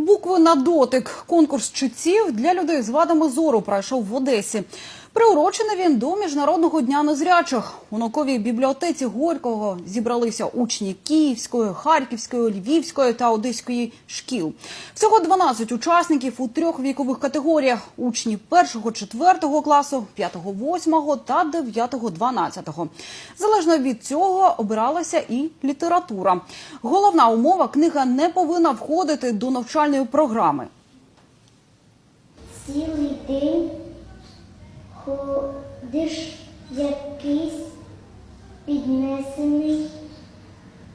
Букви на дотик. Конкурс читців для людей з вадами зору пройшов в Одесі. Приурочений він до міжнародного дня незрячих. У науковій бібліотеці Горького зібралися учні Київської, Харківської, Львівської та Одеської шкіл. Всього 12 учасників у трьох вікових категоріях: учні 1-4 класу, 5-8 та 9-12. Залежно від цього обиралася і література. Головна умова книга не повинна входити до навчальної програми. Цілий день ходиш якийсь піднесений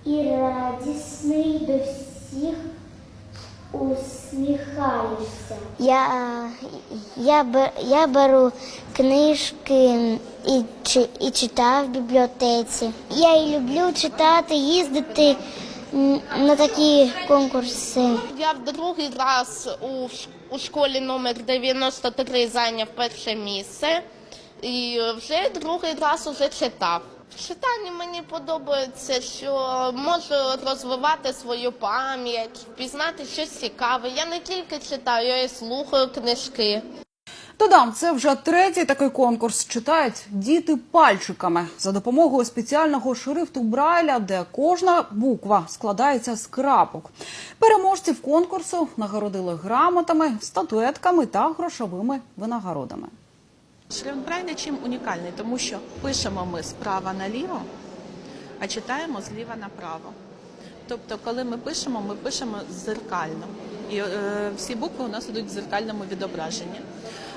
і радісний до всіх усміхаєшся. Я, я, я беру книжки і, і читаю в бібліотеці. Я і люблю читати, їздити на такі конкурси. Я в другий раз у, у школі номер 93 зайняв перше місце і вже другий раз уже читав. В читанні мені подобається, що можу розвивати свою пам'ять, впізнати щось цікаве. Я не тільки читаю, я й слухаю книжки. Додам, це вже третій такий конкурс. Читають діти пальчиками за допомогою спеціального шрифту Брайля, де кожна буква складається з крапок. Переможців конкурсу нагородили грамотами, статуетками та грошовими винагородами. Шрифт Брайля чим унікальний, тому що пишемо ми справа наліво, а читаємо зліва направо. Тобто, коли ми пишемо, ми пишемо зеркально. І е, всі букви у нас ідуть в зеркальному відображенні.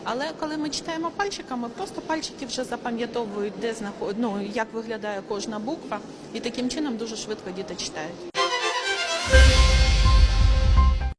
Але коли ми читаємо пальчиками, просто пальчики вже запам'ятовують, де знаход... ну, як виглядає кожна буква, і таким чином дуже швидко діти читають.